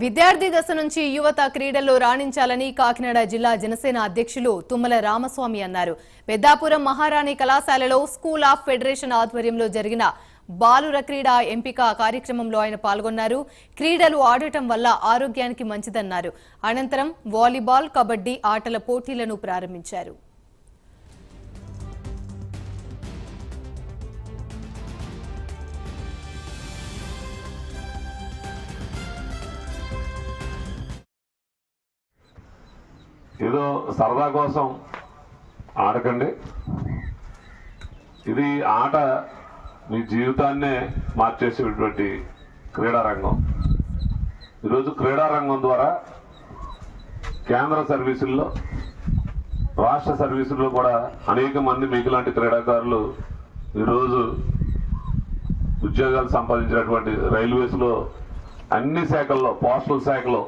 విద్యార్థి దశ నుంచి యువత క్రీడల్లో రాణించాలని కాకినాడ జిల్లా జనసేన అధ్యక్షులు తుమ్మల రామస్వామి అన్నారు. పెద్దాపురం మహారాణి కళాశాలలో స్కూల్ ఆఫ్ ఫెడరేషన్ ఆధ్వర్యంలో జరిగిన బాలుర క్రీడ ఎంపిక కార్యక్రమంలో ఆయన పాల్గొన్నారు. క్రీడలు ఆడటం వల్ల ఆరోగ్యానికి మంచిదన్నారు. అనంతరం వాలీబాల్ కబడ్డీ ఆటల పోటీలను ప్రారంభించారు. ఏదో సరదా కోసం ఆడకండి. ఇది ఆట మీ జీవితాన్నే మార్చేసేటువంటి క్రీడారంగం. ఈరోజు క్రీడారంగం ద్వారా కేంద్ర సర్వీసుల్లో రాష్ట్ర సర్వీసుల్లో కూడా అనేక మంది మీకులాంటి క్రీడాకారులు ఈరోజు ఉద్యోగాలు సంపాదించినటువంటి రైల్వేస్లో అన్ని శాఖల్లో పోస్టల్ శాఖలో